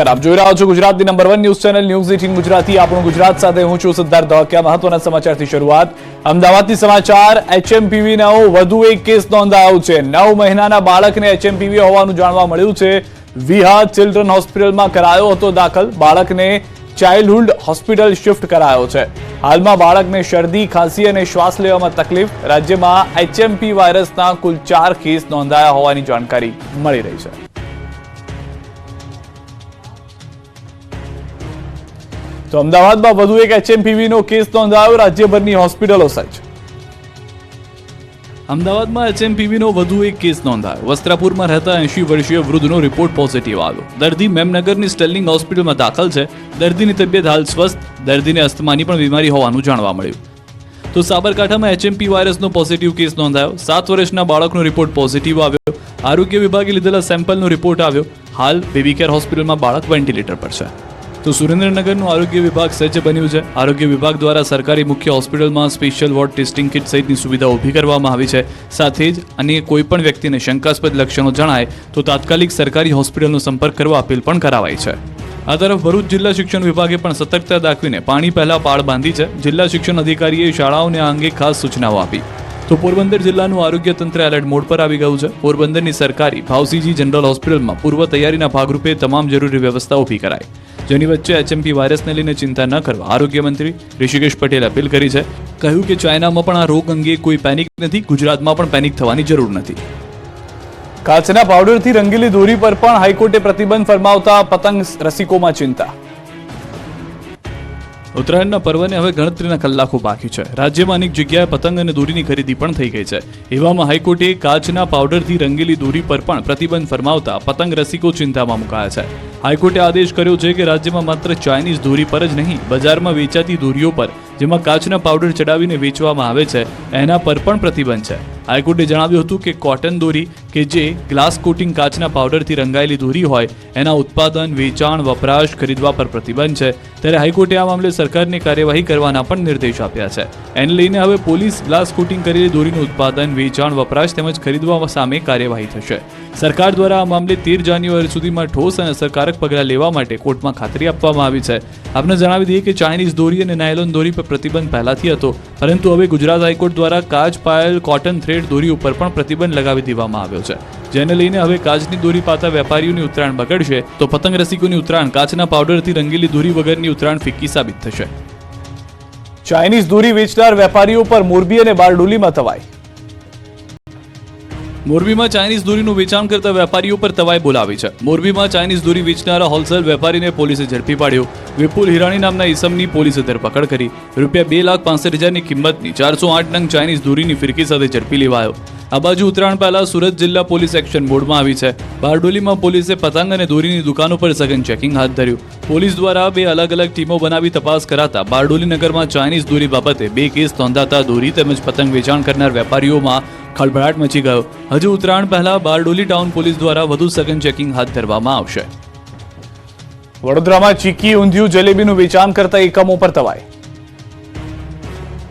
આપ જોઈ રહ્યા છો ગુજરાતની number one news channel. News eighteen Gujarati. આપણું ગુજરાત સાથે હું છું સિદ્ધાર્થ ધોકિયા. મહત્વના સમાચારથી શરૂઆત. અમદાવાદથી સમાચાર. એચએમપીવી નો વધુ એક કેસ નોંધાયો છે. નવ મહિનાના બાળકને એચએમપીવી હોવાનું જાણવા મળ્યું છે. વિહાર ચિલ્ડ્રન હોસ્પિટલમાં કરાયો હતો દાખલ. બાળકને ચાઇલ્ડહુડ હોસ્પિટલ શિફ્ટ કરાયો છે. હાલમાં બાળકને શરદી, ખાંસી અને શ્વાસ લેવામાં તકલીફ. રાજ્યમાં એચએમપી વાયરસના કુલ ચાર કેસ નોંધાયા હોવાની જાણકારી મળી રહી છે. તો અમદાવાદમાં વધુ એક એચએમપીવીનો કેસ નોંધાયો, રાજ્યભરની હોસ્પિટલો સજ્જ. અમદાવાદમાં એચએમપીવીનો વધુ એક કેસ નોંધાયો. વસ્ત્રાપુરમાં રહેતા એંશી વર્ષીય વૃદ્ધનો રિપોર્ટ પોઝિટિવ આવ્યો. દર્દી મેમનગરની સ્ટેલિંગ હોસ્પિટલમાં દાખલ છે. દર્દીની તબિયત હાલ સ્વસ્થ, દર્દીને અસ્થમાની પણ બીમારી હોવાનું જાણવા મળ્યું. તો સાબરકાંઠામાં એચએમપી વાયરસનો પોઝિટિવ કેસ નોંધાયો. સાત વર્ષના બાળકનો રિપોર્ટ પોઝિટિવ આવ્યો. આરોગ્ય વિભાગે લીધેલા સેમ્પલનો રિપોર્ટ આવ્યો. હાલ બેબી કેર હોસ્પિટલમાં બાળક વેન્ટિલેટર પર છે. તો સુરેન્દ્રનગરનું આરોગ્ય વિભાગ સજ્જ બન્યું છે. આરોગ્ય વિભાગ દ્વારા સરકારી મુખ્ય હોસ્પિટલમાં સ્પેશિયલ વોર્ડ ટેસ્ટિંગ કિટ સહિતની સુવિધા ઊભી કરવામાં આવી છે. સાથે જ અન્ય કોઈ પણ વ્યક્તિને શંકાસ્પદ લક્ષણો જણાય તો તાત્કાલિક સરકારી હોસ્પિટલનો સંપર્ક કરવા અપીલ પણ કરાવાઈ છે. આ તરફ ભરૂચ જિલ્લા શિક્ષણ વિભાગે પણ સતર્કતા દાખવીને પાણી પહેલા પાળ બાંધી છે. જિલ્લા શિક્ષણ અધિકારીએ શાળાઓને આ અંગે ખાસ સૂચનાઓ આપી. તો પોરબંદર જિલ્લાનું આરોગ્ય તંત્ર એલર્ટ મોડ પર આવી ગયું છે. પોરબંદરની સરકારી ભાવસીજી જનરલ હોસ્પિટલમાં પૂર્વ તૈયારીના ભાગરૂપે તમામ જરૂરી વ્યવસ્થા ઊભી કરાઈ. જેની વચ્ચે એચએમપી વાયરસને લઈને ચિંતા ન કરવા આરોગ્ય મંત્રી ઋષિકેશ પટેલે અપીલ કરી છે. કહ્યું કે ચાઇનામાં પણ આ રોગ અંગે કોઈ પેનિક નથી, ગુજરાતમાં પણ પેનિક થવાની જરૂર નથી. કાચના પાવડરથી રંગેલી દોરી પર પણ હાઈકોર્ટે પ્રતિબંધ ફરમાવતા પતંગ રસિકોમાં ચિંતા. ઉત્તરાયણના પર્વને હવે ગણતરીના કલાકો બાકી છે. રાજ્યમાં અનેક જગ્યાએ પતંગ અને દોરીની ખરીદી પણ થઈ ગઈ છે. એવામાં હાઈકોર્ટે કાચના પાવડરથી રંગેલી દોરી પર પણ પ્રતિબંધ ફરમાવતા પતંગ રસિકો ચિંતામાં મુકાયા છે. હાઈકોર્ટે આદેશ કર્યો છે કે રાજ્યમાં માત્ર ચાઇનીઝ દોરી પર જ નહીં, બજારમાં વેચાતી દોરીઓ પર જેમાં કાચના પાવડર ચડાવીને વેચવામાં આવે છે, એના પર પણ પ્રતિબંધ છે. હાઈકોર્ટે જણાવ્યું હતું કે કોટન દોરી, કે જે ગ્લાસ કોટિંગ કાચના પાવડરથી રંગાયેલી દોરી હોય, એના ઉત્પાદન, વેચાણ, વપરાશ, ખરીદવા પર પ્રતિબંધ છે. ત્યારે હાઈકોર્ટે આ મામલે સરકારને કાર્યવાહી કરવાના પણ નિર્દેશ આપ્યા છે. એને લઈને હવે પોલીસ ગ્લાસ કોટિંગ કરેલી દોરીનું ઉત્પાદન, વેચાણ, વપરાશ તેમજ ખરીદવા સામે કાર્યવાહી થશે. સરકાર દ્વારા આ મામલે તેર જાન્યુઆરી સુધીમાં ઠોસ અને અસરકારક પગલાં લેવા માટે કોર્ટમાં ખાતરી આપવામાં આવી છે. આપને જણાવી દઈએ કે ચાઇનીઝ દોરી અને નાયલોન દોરી પર પ્રતિબંધ પહેલાથી હતો, પરંતુ હવે ગુજરાત હાઈકોર્ટ દ્વારા કાચ પાયલ કોટન થ્રેડ દોરી ઉપર પણ પ્રતિબંધ લગાવી દેવામાં આવ્યો છે. જેને લઈને હવે કાચની દોરી પાતા વેપારીઓની ઉત્તરાયણ બગડશે, તો પતંગ રસિકોની ઉત્તરાયણ કાચના પાવડરથી રંગેલી દોરી વગરની ઉત્તરાયણ ફિક્કી સાબિત થશે. ચાઇનીઝ દોરી વેચનાર વેપારીઓ પર મોરબી અને બારડોલીમાં તવાઈ મોરબીમાં ચાઇનીઝ દોરીનું વેચાણ કરતા વેપારીઓ પર તવાઈ બોલાવી છે. મોરબીમાં ચાઇનીઝ દોરી વેચનારા હોલસેલ વેપારીને પોલીસે ઝડપી પાડ્યો. વિપુલ હિરાણી નામના ઈસમની પોલીસે ધરપકડ કરી. રૂપિયા બે લાખ પાંસઠ હજારની કિંમતની ચારસો આઠ નંગ ચાઇનીઝ દોરીની ફિરકી સાથે ઝડપી લેવાયો. આ બાજુ ઉત્તરાયણ પહેલા સુરત જિલ્લા પોલીસ એક્શન મોડમાં આવી છે. બારડોલીમાં પોલીસે પતંગ અને દોરીની દુકાનો પર સઘન ચેકિંગ હાથ ધર્યું. પોલીસ દ્વારા બે અલગ અલગ ટીમો બનાવી તપાસ કરાતા બારડોલી નગરમાં ચાઇનીઝ દોરી બાબતે બે કેસ નોંધાતા દોરી તેમજ પતંગ વેચાણ કરનાર વેપારીઓમાં ખળભળાટ મચી ગયો. હજુ ઉત્તરાયણ પહેલા બારડોલી ટાઉન પોલીસ દ્વારા વધુ સઘન ચેકિંગ હાથ ધરવામાં આવશે. વડોદરામાં ચીકી ઊંધિયું જલેબીનું વેચાણ કરતા એકમો પર તવાઈ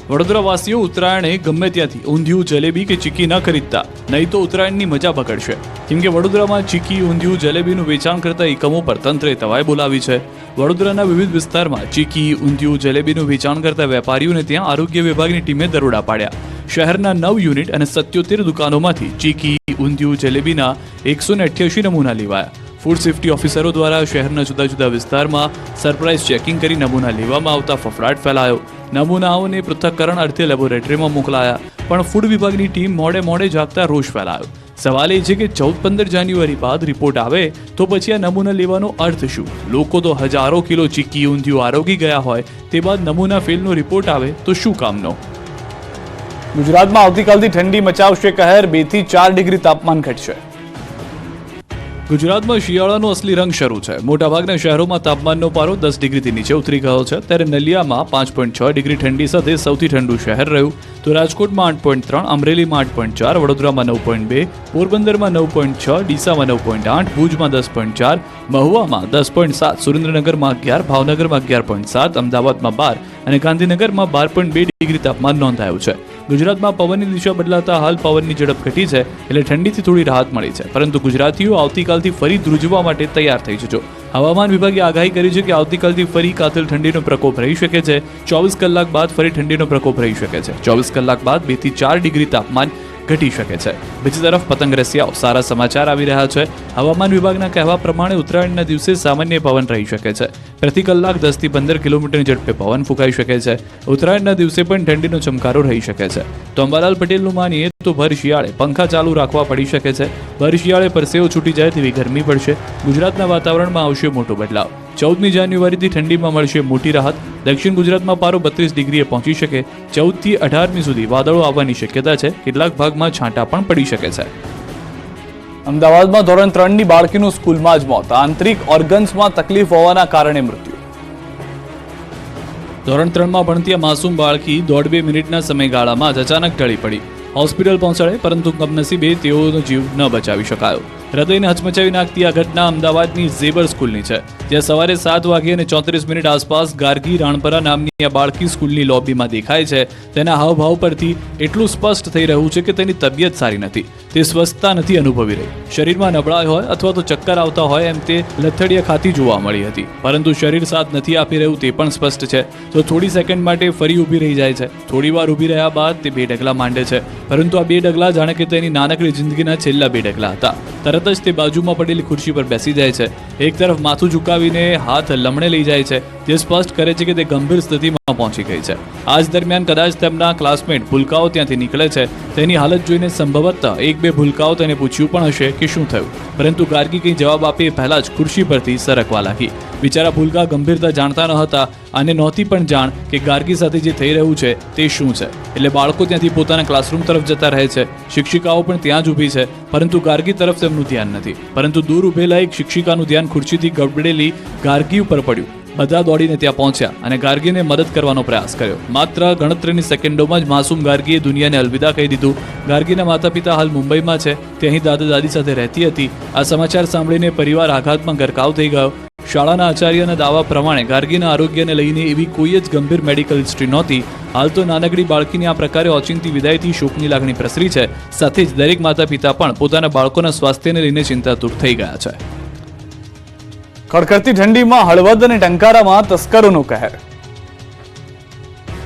વડોદરાવાસીઓ ઉત્તરાયણે ગમે ત્યાંથી ઊંધિયું જલેબી કે ચીકી ન ખરીદતા. નહીં તો ઉત્તરાયણની મજા પકડશે કેમ કે વડોદરામાં ચીકી ઊંધિયું જલેબીનું વેચાણ કરતા એકમો પર તંત્રે તવાઈ બોલાવી છે. વડોદરાના વિવિધ વિસ્તારમાં ચીકી ઊંધિયું જલેબીનું વેચાણ કરતા વેપારીઓને ત્યાં આરોગ્ય વિભાગની ટીમે દરોડા પાડ્યા. શહેરના નવ યુનિટ અને સત્યોતેર દુકાનોમાંથી ચીકી, ઊંધિયું, જલેબીના એકસો ને અઠ્યાસી નમૂના લેવાયા. ફૂડ સેફ્ટી ઓફિસરો દ્વારા શહેરના જુદા જુદા વિસ્તારમાં સરપ્રાઇઝ ચેકિંગ કરી નમૂના લેવામાં આવતા ફફડાટ ફેલાયો. નમૂનાઓને પૃથ્થકરણ અર્થે લેબોરેટરીમાં મોકલાયા, પણ ફૂડ વિભાગની ટીમ મોડે મોડે જાગતા રોષ ફેલાયો. સવાલ એ છે કે ચૌદ પંદર જાન્યુઆરી બાદ રિપોર્ટ આવે તો પછી આ નમૂના લેવાનો અર્થ શું? લોકો તો હજારો કિલો ચીકી, ઊંધિયું આરોગી ગયા હોય, તે બાદ નમૂના ફેલનો રિપોર્ટ આવે તો શું કામનો? ગુજરાતમાં આવતીકાલથી ઠંડી મચાવશે કહેર બેથી ચાર ડિગ્રી તાપમાન ઘટશે. ગુજરાતમાં શિયાળાનો અસલી રંગ શરૂ છે. મોટાભાગના શહેરોમાં તાપમાનનો પારો દસ ડિગ્રીથી નીચે ઉતરી ગયો છે. ત્યારે નલિયામાં પાંચ પોઈન્ટ છ ડિગ્રી ઠંડી સાથે સૌથી ઠંડુ શહેર રહ્યું. તો રાજકોટમાં આઠ પોઈન્ટ ત્રણ, અમરેલીમાં આઠ પોઈન્ટ ચાર, વડોદરામાં નવ પોઈન્ટ બે, પોરબંદરમાં નવ પોઈન્ટ છ, ડીસામાં નવ પોઈન્ટ આઠ, ભુજમાં દસ પોઈન્ટ ચાર, મહુવામાં દસ પોઈન્ટ સાત, સુરેન્દ્રનગરમાં અગિયાર, ભાવનગરમાં અગિયાર પોઈન્ટ સાત, અમદાવાદમાં બાર અને ગાંધીનગરમાં બાર પોઈન્ટ બે ડિગ્રી તાપમાન નોંધાયું છે. ગુજરાતમાં પવનની દિશા બદલાતા હાલ પવનની ઝડપ ઘટી છે એટલે ઠંડીથી થોડી રાહત મળી છે. પરંતુ ગુજરાતીઓ આવતીકાલથી ફરી ધ્રુજવા માટે તૈયાર થઈ જજો. હવામાન વિભાગે આગાહી કરી છે કે આવતીકાલથી ફરી કાતિલ ઠંડીનો પ્રકોપ રહી શકે છે. ચોવીસ કલાક બાદ ફરી ઠંડીનો પ્રકોપ રહી શકે છે. ચોવીસ કલાક બાદ બેથી ચાર ડિગ્રી તાપમાન ઘટી શકે છે. બીજી તરફ પતંગ રસિયાઓ સારા સમાચાર આવી રહ્યા છે. હવામાન વિભાગના કહેવા પ્રમાણે ઉત્તરાયણના દિવસે સામાન્ય પવન રહી શકે છે. પ્રતિ કલાક દસથી પંદર કિલોમીટરની ઝડપે પવન ફૂંકાઈ શકે છે. ઉત્તરાયણના દિવસે પણ ઠંડીનો ચમકારો રહી શકે છે. તો અંબાલાલ પટેલનું માનીએ તો ભર શિયાળે પંખા ચાલુ રાખવા પડી શકે છે. ભર શિયાળે પરસેવો છૂટી જાય તેવી ગરમી પડશે. ગુજરાતના વાતાવરણમાં આવશે મોટો બદલાવ. ચૌદમી જાન્યુઆરીથી ઠંડીમાં મળશે મોટી રાહત. દક્ષિણ ગુજરાતમાં પારો બત્રીસ ડિગ્રીએ પહોંચી શકે. ચૌદથી અઢારમી સુધી વાદળો આવવાની શક્યતા છે. કેટલાક ભાગમાં છાંટા પણ પડી શકે છે. અમદાવાદમાં ધોરણ ત્રણની બાળકીનું સ્કૂલમાં જ મોત. આંતરિક ઓર્ગન્સમાં તકલીફ હોવાના કારણે મૃત્યુ. ધોરણ ત્રણમાં ભણતી માસૂમ બાળકી દોઢ બે મિનિટના સમયગાળામાં જ અચાનક ઢળી પડી. હોસ્પિટલ પહોંચાડે, પરંતુ કમનસીબે તેઓનો જીવ ન બચાવી શકાયો. હૃદયને હચમચાવી નાખતી આ ઘટના અમદાવાદની ઝેબર સ્કૂલની છે, જ્યાં સવારે સાત વાગે અને ચોત્રીસ મિનિટ આસપાસ ગાર્ગી રાણપરા નામની આ બાળકી સ્કૂલની લોબીમાં દેખાય છે. તેના હાવભાવ પરથી એટલું સ્પષ્ટ થઈ રહ્યું છે કે તેની તબિયત સારી નથી. તે સ્વસ્થતા નથી અનુભવી રહી. શરીરમાં નબળાઈ હોય અથવા તો ચક્કર આવતા હોય એમ તે લથડિયા ખાતી જોવા મળી હતી. પરંતુ શરીર સાથ નથી આપી રહ્યું તે પણ સ્પષ્ટ છે. તો થોડી સેકન્ડ માટે ફરી ઊભી રહી જાય છે. થોડી વાર ઊભી રહ્યા બાદ તે બે ડગલા માંડે છે. પરંતુ આ બે ડગલા જાણે કે તેની નાનકડી જિંદગીના છેલ્લા બે ડગલા હતા. તરત જ તે બાજુમાં પડેલી ખુરશી પર બેસી જાય છે. એક તરફ માથું ઝુકાવીને હાથ લમણે લઈ જાય છે. જે સ્પષ્ટ કરે છે કે તે ગંભીર સ્થિતિમાં પહોંચી ગઈ છે. આ જ દરમિયાન કદાચ તેમના ક્લાસમેટ ભૂલકાઓ ત્યાંથી નીકળે છે. તેની હાલત જોઈને સંભવતઃ એક બે ભૂલકાઓ તેને પૂછ્યું પણ હશે કે શું થયું. પરંતુ ગાર્ગી કંઈ જવાબ આપે પહેલાં જ ખુરશી પરથી સરકવા લાગી. બિચારા ભૂલકા ગંભીરતા જાણતા ન હતા અને નહોતી પણ જાણ કે ગાર્ગી સાથે જે થઈ રહ્યું છે તે શું છે. એટલે બાળકો ત્યાંથી પોતાના ક્લાસરૂમ તરફ જતા રહે છે. શિક્ષિકાઓ પણ ત્યાં જ ઊભી છે, પરંતુ ગાર્ગી તરફ તેમનું ધ્યાન નથી. પરંતુ દૂર ઊભેલા એક શિક્ષિકાનું ધ્યાન ખુરશીથી ગબડેલી ગાર્ગી ઉપર પડ્યું. બધા દોડીને ત્યાં પહોંચ્યા અને ગાર્ગીને મદદ કરવાનો પ્રયાસ કર્યો. માત્ર ગણતરીની સેકન્ડોમાં જ માસૂમ ગાર્ગીએ દુનિયાને અલવિદા કહી દીધું. ગાર્ગીના માતા પિતા હાલ મુંબઈમાં છે. તે અહીં દાદા દાદી સાથે રહેતી હતી. આ સમાચાર સાંભળીને પરિવાર આઘાતમાં ગરકાવ થઈ ગયો. શાળાના આચાર્યના દાવા પ્રમાણે ગાર્ગીના આરોગ્યને લઈને એવી કોઈ જ ગંભીર મેડિકલ હિસ્ટ્રી નહોતી. હાલ તો નાનકડી બાળકીની આ પ્રકારે ઓચિંતી વિદાયથી શોકની લાગણી પ્રસરી છે. સાથે જ દરેક માતા પિતા પણ પોતાના બાળકોના સ્વાસ્થ્યને લઈને ચિંતાતુર થઈ ગયા છે. કડકડતી ઠંડીમાં હળવદ અને ટંકારામાં તસ્કરોનો કહેર.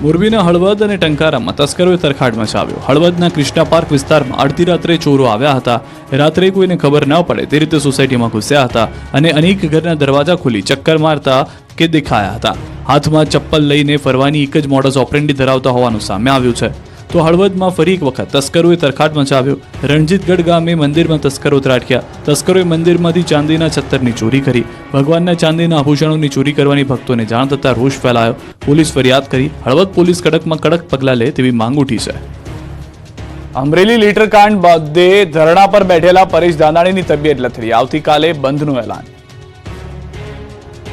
મોરબીના હળવદ અને ટંકારામાં તસ્કરોએ તરખાટ મચાવ્યો. હળવદના ક્રિષ્ના પાર્ક વિસ્તારમાં અડધી રાત્રે ચોરો આવ્યા હતા. રાત્રે કોઈને ખબર ન પડે તે રીતે સોસાયટીમાં ઘૂસ્યા હતા અને અનેક ઘરના દરવાજા ખોલી ચક્કર મારતા કે દેખાયા હતા. હાથમાં ચપ્પલ લઈને ફરવાની એક જ મોડસ ઓપરેન્ડી ધરાવતા હોવાનું સામે આવ્યું છે. તો હળવદમાં ફરી એક વખત તસ્કરોએ તરખાટ મચાવ્યો. રણજીતગઢ ગામે મંદિરમાં તસ્કરો ત્રાટક્યા. તસ્કરોએ મંદિરમાંથી ચાંદીના છત્તરની ચોરી કરી. ભગવાનના ચાંદીના આભૂષણોની ચોરી કરવાની ભક્તોને જાણ થતાં રોષ ફેલાયો. પોલીસ ફરિયાદ કરી. હળવદ પોલીસ કડકમાં કડક પગલાં લે તેવી માંગ ઉઠી છે. અમરેલી લીટર કાંડ બાદે ધરણા પર બેઠેલા પરેશ દાદાણીની તબિયત લથડી. આવતીકાલે બંધનું એલાન.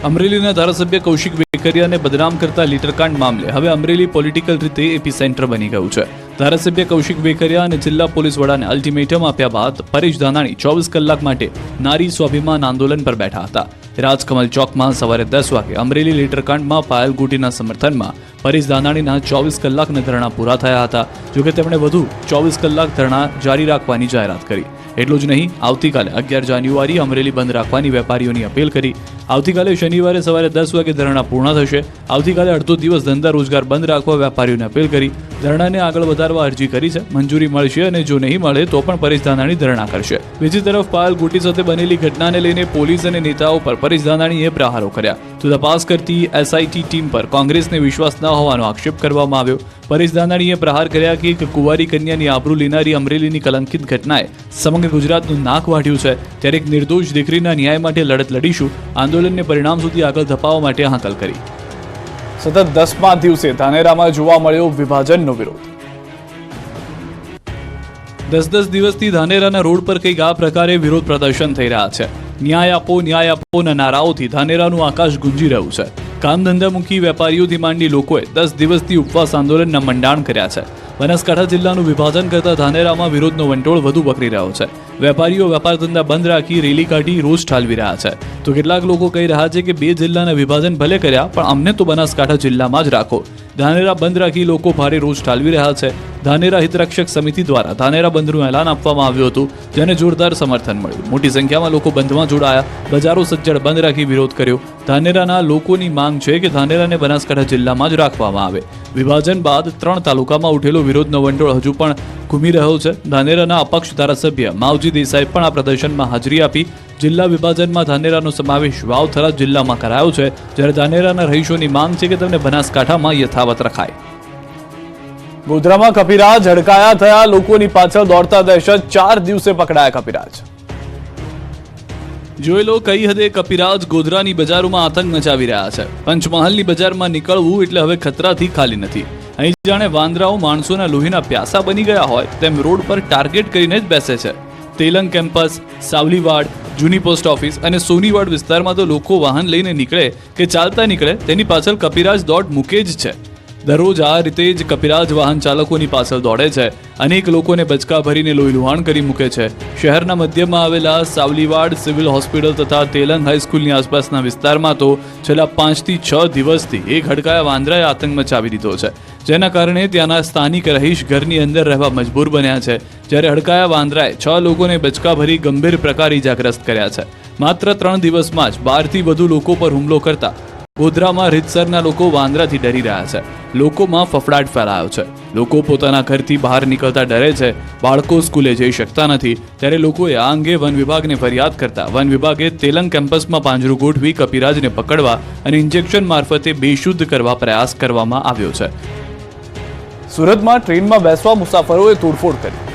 અમરેલીના ધારાસભ્ય કૌશિક વેકરિયાને બદનામ કરતા લીટરકાંડ મામલે હવે અમરેલી પોલિટિકલ રીતે એપી સેન્ટર બની ગયું છે. ધારાસભ્ય કૌશિક વેકરિયા અને જિલ્લા પોલીસ વડાને અલ્ટિમેટમ આપ્યા બાદ પરેશ ધાનાણી ચોવીસ કલાક માટે નારી સ્વાભિમાન આંદોલન પર બેઠા હતા. રાજકમલ ચોકમાં સવારે દસ વાગે અમરેલી લીટરકાંડમાં પાયલ ગુટીના સમર્થનમાં પરેશ દાનાણીના ચોવીસ કલાકના ધરણા પૂરા થયા હતા. જોકે તેમણે વધુ ચોવીસ કલાક ધરણા જારી રાખવાની જાહેરાત કરી. એટલું જ નહીં, આવતીકાલે અગિયાર જાન્યુઆરી અમરેલી બંધ રાખવાની વેપારીઓની અપીલ કરી. આવતીકાલે શનિવારે સવારે દસ વાગે ધરણા પૂર્ણ થશે. આવતીકાલે અડધો દિવસ ધંધા રોજગાર બંધ રાખવા વેપારીઓને અપીલ કરી. ધરણાને આગળ વધારવા અરજી કરી છે. મંજૂરી મળશે અને જો નહીં મળે તો પણ પરેશ ધાનાણી ધરણા કરશે. બીજી તરફ પાયલ ગુટી સાથે બનેલી ઘટનાને લઈને પોલીસ અને નેતાઓ પર પરેશ ધાનાણીએ પ્રહારો કર્યા. તો તપાસ કરતી એસઆઈટી ટીમ પર કોંગ્રેસને વિશ્વાસ ન હોવાનો આક્ષેપ કરવામાં આવ્યો. પરેશ દાનાણીએ પ્રહાર કર્યા કે એક કુંવારી કન્યાની આબરૂ લેનારી અમરેલીની કલંકિત ઘટનાએ સમગ્ર ગુજરાતનું નાક વાઢ્યું છે. ત્યારે એક નિર્દોષ દીકરીના ન્યાય માટે લડત લડીશું આંદોલનને પરિણામ સુધી આગળ ધપાવવા માટે હાકલ કરી. સતત દસમા દિવસે ધાનેરામાં જોવા મળ્યો વિભાજનનો વિરોધ. દસ દસ દિવસથી ધાનેરાના રોડ પર કંઈક આ પ્રકારે વિરોધ પ્રદર્શન થઈ રહ્યા છે. ન્યાય આપો ન્યાય આપોના નારાઓથી ધાનેરાનું આકાશ ગુંજી રહ્યું છે. કામ ધંધામુખી વેપારીઓથી માંડી લોકોએ દસ દિવસથી ઉપવાસ આંદોલનના મંડાણ કર્યા છે. બનાસકાંઠા જિલ્લાનું વિભાજન કરતા ધાનેરામાં વિરોધનો વંટોળ વધુ વકરી રહ્યો છે. વેપારીઓ વેપાર ધંધા બંધ રાખી રેલી કાઢી રોષ ઠાલવી રહ્યા છે. તો કેટલાક લોકો કહી રહ્યા છે કે બે જિલ્લાના વિભાજન ભલે કર્યા, પણ અમને તો બનાસકાંઠા જિલ્લામાં જ રાખો. ધાનેરા બંધ રાખી લોકો ભારે રોષ ઠાલવી રહ્યા છે. ધાનેરા હિતરક્ષક સમિતિ દ્વારા ધાનેરા બંધનું એલાન આપવામાં આવ્યું હતું. જેને જોરદાર સમર્થન મળ્યું. મોટી સંખ્યામાં લોકો બંધમાં જોડાયા. બજારો સજ્જડ બંધ રાખી વિરોધ કર્યો. ધાનેરાના લોકોની માંગ છે કે ધાનેરાને બનાસકાંઠા જિલ્લામાં જ રાખવામાં આવે. વિભાજન બાદ ત્રણ તાલુકામાં ઉઠેલો વિરોધનો વંટોળ હજુ પણ ઘૂમી રહ્યો છે. ધાનેરાના અપક્ષ ધારાસભ્ય માવજી દેસાઈ પણ આ પ્રદર્શનમાં હાજરી આપી. જિલ્લા વિભાજનમાં ધાનેરાનો સમાવેશ વાવથરા જિલ્લામાં કરાયો છે. જ્યારે ધાનેરાના રહીશોની માંગ છે કે તેમને બનાસકાંઠામાં યથાવત રખાય. ગોધરામાં કપિરાજ ઝડકાયા થયા, લોકોની પાછળ દોડતા દહેશત ચાર દિવસે પકડાયા કપિરાજ. જોઈ કઈ હદે કપિરાજ ગોધરાની બજારોમાં આતંક મચાવી રહ્યા છે. પંચમહાલની બજારમાં નીકળવું એટલે હવે ખતરાથી ખાલી નથી. અહીં જાણે વાંદરાઓ માણસોના લોહીના પ્યાસા બની ગયા હોય, તેમ રોડ પર ટાર્ગેટ કરીને જ બેસે છે. તેલંગ કેમ્પસ, સાવલીવાડ, જૂની પોસ્ટ ઓફિસ અને સોનીવાડ વિસ્તારમાં તો લોકો વાહન લઈને નીકળે કે ચાલતા નીકળે, તેની પાછળ કપિરાજ દોડ મૂકે જ છે. દરરોજ આ રીતે જ કપિરાજ વાહન ચાલકોની પાછળ દોડે છે. અનેક લોકોને બચકા ભરીને લોહી લુહાણ કરી મૂકે છે. શહેરના મધ્યમાં આવેલા સાવલીવાડ સિવિલ હોસ્પિટલ તથા તેલંગ હાઈસ્કૂલની આસપાસના વિસ્તારમાં તો છેલ્લા પાંચથી છ દિવસથી એક હડકાયા વાંદરાએ આતંક મચાવી દીધો છે. જેના કારણે ત્યાંના સ્થાનિક રહીશ ઘરની અંદર રહેવા મજબૂર બન્યા છે. જ્યારે હડકાયા વાંદરાએ છ લોકોને બચકા ભરી ગંભીર પ્રકાર ઇજાગ્રસ્ત કર્યા છે. માત્ર ત્રણ દિવસમાં જ બારથી વધુ લોકો પર હુમલો કરતા ગોધરામાં રીતસરના લોકો વાંદરાથી ડરી રહ્યા છે. લોકોમાં ફફડાટ ફેલાયો છે. લોકો પોતાના ઘરથી બહાર નીકળતા ડરે છે. બાળકો સ્કૂલે જઈ શકતા નથી. ત્યારે લોકોએ આ અંગે વન વિભાગને ફરિયાદ કરતા વન વિભાગે તેલંગ કેમ્પસમાં પાંજરું ગોઠવી કપિરાજને પકડવા અને ઇન્જેક્શન મારફતે બેશુદ્ધ કરવા પ્રયાસ કરવામાં આવ્યો છે. સુરતમાં ટ્રેનમાં બેસવા મુસાફરોએ તોડફોડ કરી.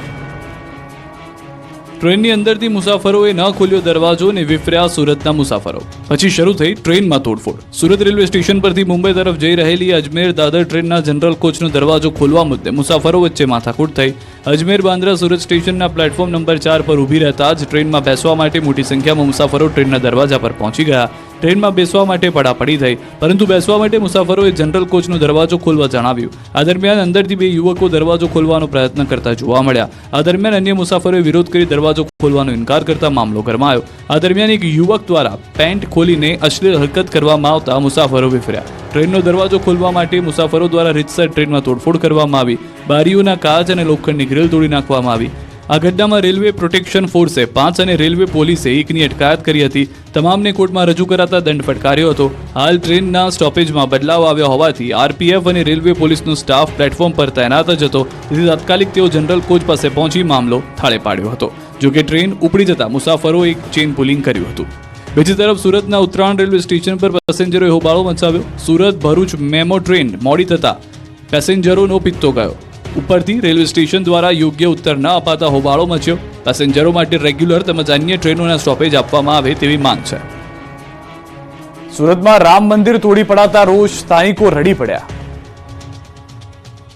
ટ્રેનની અંદરથી મુસાફરોએ ન ખોલ્યો દરવાજો અને વિફર્યા સુરતના મુસાફરો. પછી શરૂ થઈ ટ્રેનમાં તોડફોડ. સુરત રેલવે સ્ટેશન પરથી મુંબઈ તરફ જઈ રહેલી અજમેર દાદર ટ્રેનના જનરલ કોચનો દરવાજો ખોલવા મુદ્દે મુસાફરો વચ્ચે માથાકૂટ થઈ. અજમેર બાંદ્રા સુરત સ્ટેશનના પ્લેટફોર્મ નંબર ચાર પર ઊભી રહેતા જ ટ્રેનમાં બેસવા માટે મોટી સંખ્યામાં મુસાફરો ટ્રેનના દરવાજા પર પહોંચી ગયા. ટ્રેનમાં બેસવા માટે પડાપડી થઈ. પરંતુ બેસવા માટે મુસાફરોએ જનરલ કોચનો દરવાજો ખોલવા જણાવ્યું. આ દરમિયાન અંદરથી બે યુવકો દરવાજો ખોલવાનો પ્રયત્ન કરતા જોવા મળ્યા. આ દરમિયાન અન્ય મુસાફરોએ વિરોધ કરી દરવાજો ખોલવાનો ઇનકાર કરતા મામલો ગરમાયો. આ દરમિયાન એક યુવક દ્વારા પેન્ટ ખોલીને અશ્લીલ હરકત કરવામાં આવતા મુસાફરો વિફર્યા. ટ્રેનનો દરવાજો ખોલવા માટે મુસાફરો દ્વારા રીતસર ટ્રેનમાં તોડફોડ કરવામાં આવી. બારીઓના કાચ અને લોખંડની ગ્રીલ તોડી નાખવામાં આવી. આ ઘટનામાં રેલવે પ્રોટેક્શન ફોર્સે પાંચ અને રેલવે પોલીસે એકની અટકાયત કરી હતી. તમામને કોર્ટમાં રજૂ કરાતા દંડ ફટકાર્યો હતો. હાલ ટ્રેનના સ્ટોપેજમાં બદલાવ આવ્યો હોવાથી આરપીએફ અને રેલવે પોલીસનો સ્ટાફ પ્લેટફોર્મ પર તૈનાત જ હતો. તેથી તાત્કાલિક તેઓ જનરલ કોચ પાસે પહોંચી મામલો થાળે પાડ્યો હતો. જોકે ટ્રેન ઉપડી જતા મુસાફરો એક ચેન પુલિંગ કર્યું હતું. બીજી તરફ સુરતના ઉત્તરાયણ રેલવે સ્ટેશન પર પેસેન્જરોએ હોબાળો મચાવ્યો. સુરત ભરૂચ મેમો ટ્રેન મોડી થતા પેસેન્જરોનો પિત્તો ગયો. ઉપરથી રેલવે સ્ટેશન દ્વારા યોગ્ય ઉત્તર ન અપાતા હોબાળો મચ્યો. પેસેન્જરો માટે રેગ્યુલર તેમજ અન્ય ટ્રેનોના સ્ટોપેજ આપવામાં આવે તેવી માંગ છે. સુરતમાં રામ મંદિર તોડી પડાતા રોષ સ્થાનિકો રડી પડ્યા.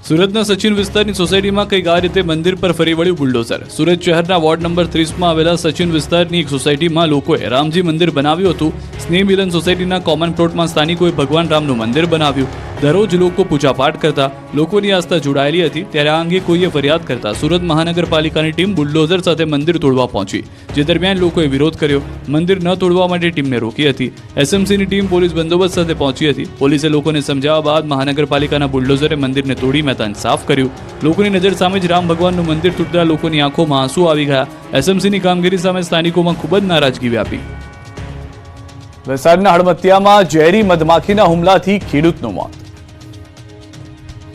સુરતના સચિન વિસ્તારની સોસાયટીમાં કંઈક આ રીતે મંદિર પર ફરી વળ્યું બુલડોઝર. સુરત શહેરના વોર્ડ નંબર ત્રીસમાં આવેલા સચિન વિસ્તારની એક સોસાયટીમાં લોકોએ રામજી મંદિર બનાવ્યું હતું. સ્નેહ મિલન સોસાયટીના કોમન પ્લોટમાં સ્થાનિકોએ ભગવાન રામનું મંદિર બનાવ્યું. દરરોજ લોકો પૂજાપાઠ કરતા, લોકોની આસ્થા જોડાયેલી હતી, ત્યારે આ અંગે કોઈએ ફરિયાદ કરતા સુરત મહાનગરપાલિકાની ટીમ બુલડોઝર સાથે મંદિર તોડવા પહોંચી. જે દરમિયાન લોકોએ વિરોધ કર્યો. મંદિર ન તોડવા માટે ટીમને રોકી હતી. એસએમસીની ટીમ પોલીસ બંદોબસ્ત સાથે પહોંચી હતી. પોલીસે લોકોને સમજાવવા બાદ મહાનગરપાલિકાના બુલડોઝરે મંદિરને તોડી મેદાન સાફ કર્યું. લોકોની નજર સામે જ રામ ભગવાનનું મંદિર તૂટતા લોકોની આંખોમાં આંસુ આવી ગયા. એસએમસીની કામગીરી સામે સ્થાનિકોમાં ખૂબ જ નારાજગી વ્યાપી. વલસાડના હળમતિયામાં ઝેરી મધમાખીના હુમલાથી ખેડૂતનું મોત.